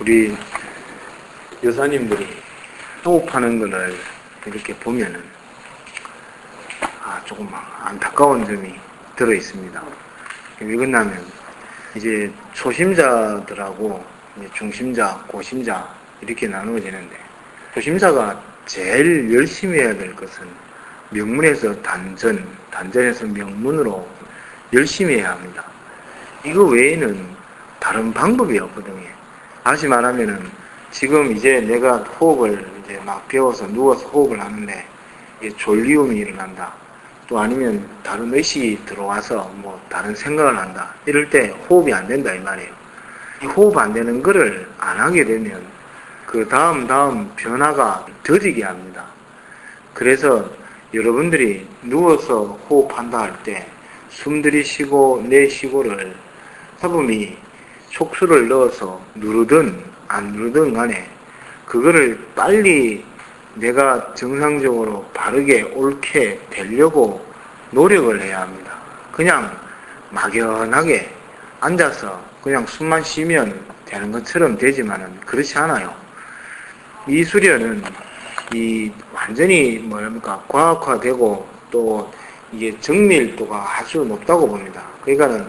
우리 여사님들이 호흡하는 거를 이렇게 보면은 아 조금 안타까운 점이 들어 있습니다. 왜 그러냐면 이제 초심자들하고 이제 중심자, 고심자 이렇게 나누어지는데 초심자가 제일 열심히 해야 될 것은 명문에서 단전, 단전에서 명문으로 열심히 해야 합니다. 이거 외에는 다른 방법이 없거든요. 다시 말하면은 지금 이제 내가 호흡을 이제 막 배워서 누워서 호흡을 하는데 졸리움이 일어난다. 또 아니면 다른 의식이 들어와서 뭐 다른 생각을 한다. 이럴 때 호흡이 안 된다 이 말이에요. 이 호흡 안 되는 거를 안 하게 되면 그 다음 다음 변화가 더디게 합니다. 그래서 여러분들이 누워서 호흡한다 할 때 숨 들이쉬고 내쉬고를 사범이 촉수를 넣어서 누르든 안 누르든 간에 그거를 빨리 내가 정상적으로 바르게 옳게 되려고 노력을 해야 합니다. 그냥 막연하게 앉아서 그냥 숨만 쉬면 되는 것처럼 되지만은 그렇지 않아요. 이 수련은 이 완전히 뭐랍니까 과학화되고 또 이게 정밀도가 아주 높다고 봅니다. 그러니까는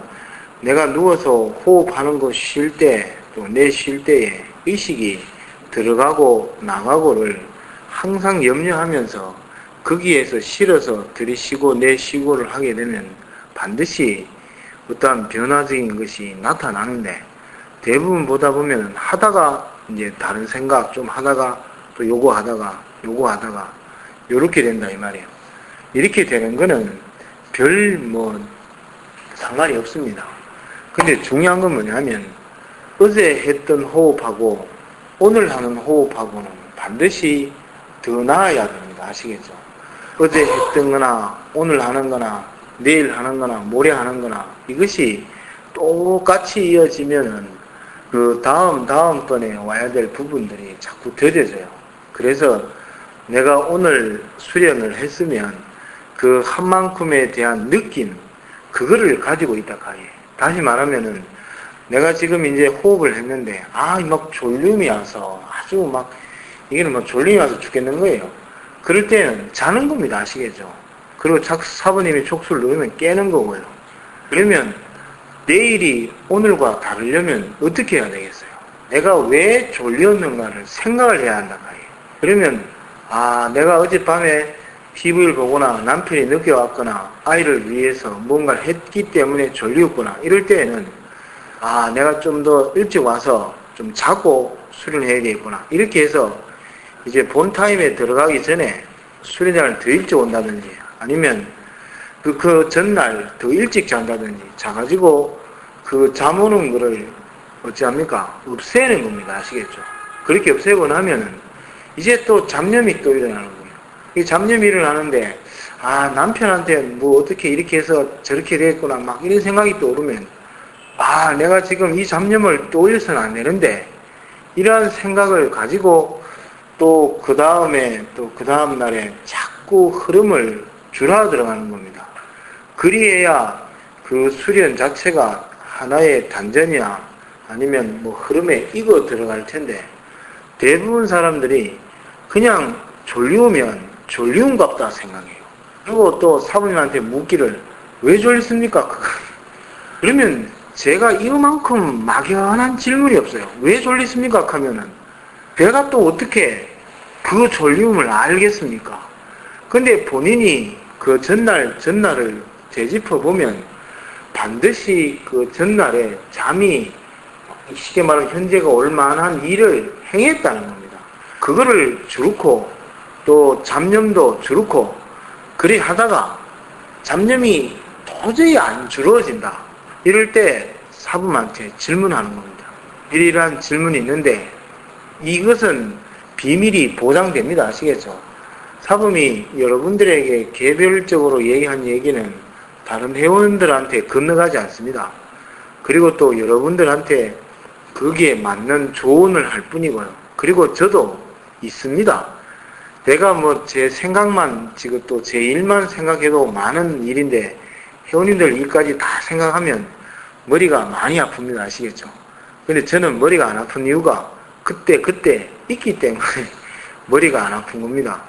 내가 누워서 호흡하는 거 쉴 때 또 내쉴 때에 의식이 들어가고 나가고를 항상 염려하면서 거기에서 실어서 들이쉬고 내쉬고를 하게 되면 반드시 어떠한 변화적인 것이 나타나는데 대부분 보다 보면 하다가 이제 다른 생각 좀 하다가 또 요거 하다가 요거 하다가 요렇게 된다 이 말이에요. 이렇게 되는 거는 별 뭐 상관이 없습니다. 근데 중요한 건 뭐냐면 어제 했던 호흡하고 오늘 하는 호흡하고는 반드시 더 나아야 됩니다. 아시겠죠? 어제 했던 거나 오늘 하는 거나 내일 하는 거나 모레 하는 거나 이것이 똑같이 이어지면은 그 다음 다음번에 와야 될 부분들이 자꾸 더뎌져요. 그래서 내가 오늘 수련을 했으면 그 한 만큼에 대한 느낌 그거를 가지고 있다 가해. 다시 말하면은 내가 지금 이제 호흡을 했는데 아 막 졸림이 와서 아주 막 이게는 막 졸림이 와서 죽겠는 거예요. 그럴 때는 자는 겁니다. 아시겠죠? 그리고 사부님이 촉수를 넣으면 깨는 거고요. 그러면 내일이 오늘과 다르려면 어떻게 해야 되겠어요? 내가 왜 졸렸는가를 생각을 해야 한다. 그러면 아 내가 어젯밤에 TV를 보거나 남편이 늦게 왔거나 아이를 위해서 뭔가를 했기 때문에 졸리었구나 이럴 때에는 아 내가 좀 더 일찍 와서 좀 자고 수련해야겠구나 이렇게 해서 이제 본 타임에 들어가기 전에 수련장을 더 일찍 온다든지 아니면 그, 그 전날 더 일찍 잔다든지 자가지고 그 잠 오는 거를 어찌합니까? 없애는 겁니다. 아시겠죠? 그렇게 없애고 나면은 이제 또 잡념이 또 일어나는 거예요. 이 잡념이 일어나는데 아 남편한테 뭐 어떻게 이렇게 해서 저렇게 됐구나 막 이런 생각이 또 오르면 아 내가 지금 이 잡념을 또 올려서는 안 되는데 이러한 생각을 가지고 또 그 다음에 또 그 다음 날에 자꾸 흐름을 줄여 들어가는 겁니다. 그리해야 그 수련 자체가 하나의 단전이야 아니면 뭐 흐름에 익어 들어갈 텐데 대부분 사람들이 그냥 졸리우면 졸리운 같다 생각해요. 그리고 또 사부님한테 묻기를 왜 졸립습니까? 그러면 제가 이만큼 막연한 질문이 없어요. 왜 졸리십니까? 하면은 내가 또 어떻게 그 졸리움을 알겠습니까? 근데 본인이 그 전날, 전날을 되짚어 보면 반드시 그 전날에 잠이 쉽게 말하면 현재가 올 만한 일을 행했다는 겁니다. 그거를 줄고 또 잡념도 줄고 그리 하다가 잡념이 도저히 안 줄어진다. 이럴 때 사부한테 질문하는 겁니다. 이러한 질문이 있는데 이것은 비밀이 보장됩니다. 아시겠죠? 사범이 여러분들에게 개별적으로 얘기한 얘기는 다른 회원들한테 건너가지 않습니다. 그리고 또 여러분들한테 거기에 맞는 조언을 할 뿐이고요. 그리고 저도 있습니다. 내가 뭐 제 생각만 지금 또 제 일만 생각해도 많은 일인데 회원님들 일까지 다 생각하면 머리가 많이 아픕니다. 아시겠죠? 근데 저는 머리가 안 아픈 이유가 그때 그때 있기 때문에 머리가 안 아픈 겁니다.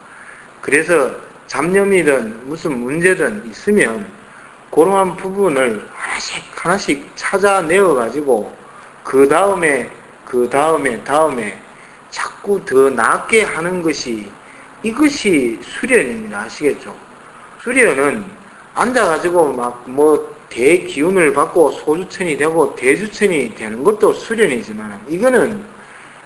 그래서 잡념이든 무슨 문제든 있으면 그러한 부분을 하나씩 하나씩 찾아내어 가지고 그 다음에 그 다음에 다음에 자꾸 더 낫게 하는 것이 이것이 수련입니다. 아시겠죠? 수련은 앉아가지고 막 뭐 대기운을 받고 소주천이 되고 대주천이 되는 것도 수련이지만 이거는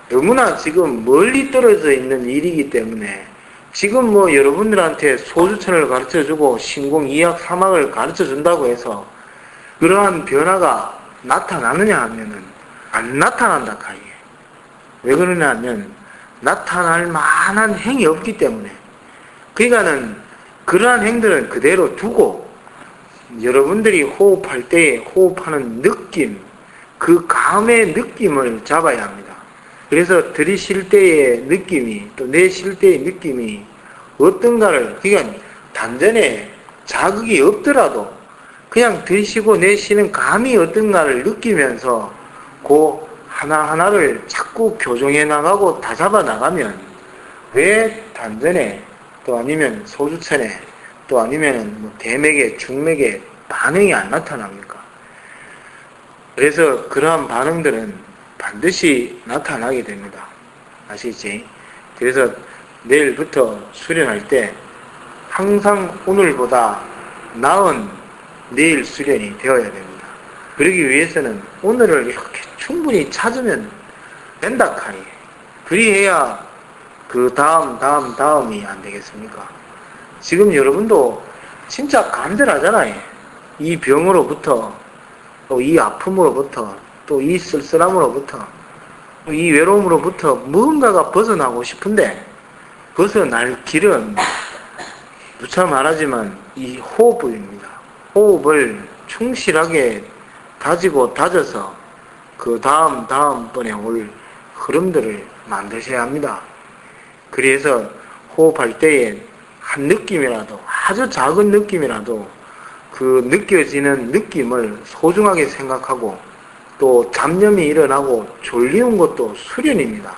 너무나 지금 멀리 떨어져 있는 일이기 때문에 지금 뭐 여러분들한테 소주천을 가르쳐 주고 신공 이학 사막을 가르쳐 준다고 해서 그러한 변화가 나타나느냐 하면은 안 나타난다 카이에 왜 그러냐 하면 나타날 만한 행이 없기 때문에 그러니까는 그러한 행들은 그대로 두고 여러분들이 호흡할 때 호흡하는 느낌 그 감의 느낌을 잡아야 합니다. 그래서 들이쉴 때의 느낌이 또 내쉴 때의 느낌이 어떤가를 그러니까 단전에 자극이 없더라도 그냥 들이쉬고 내쉬는 감이 어떤가를 느끼면서 그 하나하나를 자꾸 교정해 나가고 다 잡아 나가면 왜 단전에 또 아니면 소주천에 또 아니면 뭐 대맥에 중맥에 반응이 안 나타납니까? 그래서 그러한 반응들은 반드시 나타나게 됩니다. 아시겠지? 그래서 내일부터 수련할 때 항상 오늘보다 나은 내일 수련이 되어야 됩니다. 그러기 위해서는 오늘을 이렇게 충분히 찾으면 된다 카니. 그리해야 그 다음 다음 다음이 안 되겠습니까? 지금 여러분도 진짜 간절하잖아요. 이 병으로부터 또 이 아픔으로부터 또 이 쓸쓸함으로부터 또 이 외로움으로부터 무언가가 벗어나고 싶은데 벗어날 길은 누차 말하지만 이 호흡입니다. 호흡을 충실하게 다지고 다져서 그 다음 다음번에 올 흐름들을 만드셔야 합니다. 그래서 호흡할 때에 한 느낌이라도 아주 작은 느낌이라도 그 느껴지는 느낌을 소중하게 생각하고 또 잡념이 일어나고 졸리는 것도 수련입니다.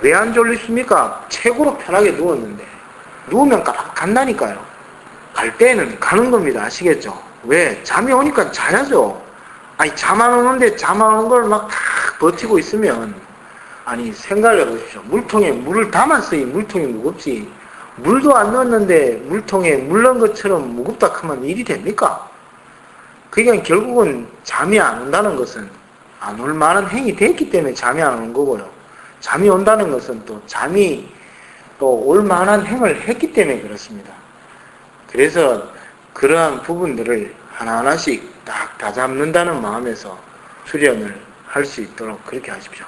왜 안 졸리십니까? 최고로 편하게 누웠는데 누우면 간다니까요. 갈 때는 가는 겁니다. 아시겠죠? 왜? 잠이 오니까 자야죠. 아니 잠안 오는데 잠 안 오는 걸막다 버티고 있으면 아니 생각을 해보십시오. 물통에 물을 담았으니 물통이 무겁지. 물도 안 넣었는데 물통에 물 넣은 것처럼 무겁다 하면 일이 됩니까? 그러니까 결국은 잠이 안 온다는 것은 안 올 만한 행이 됐기 때문에 잠이 안 오는 거고요. 잠이 온다는 것은 또 잠이 또 올 만한 행을 했기 때문에 그렇습니다. 그래서 그러한 부분들을 하나하나씩 딱 다 잡는다는 마음에서 수련을 할 수 있도록 그렇게 하십시오.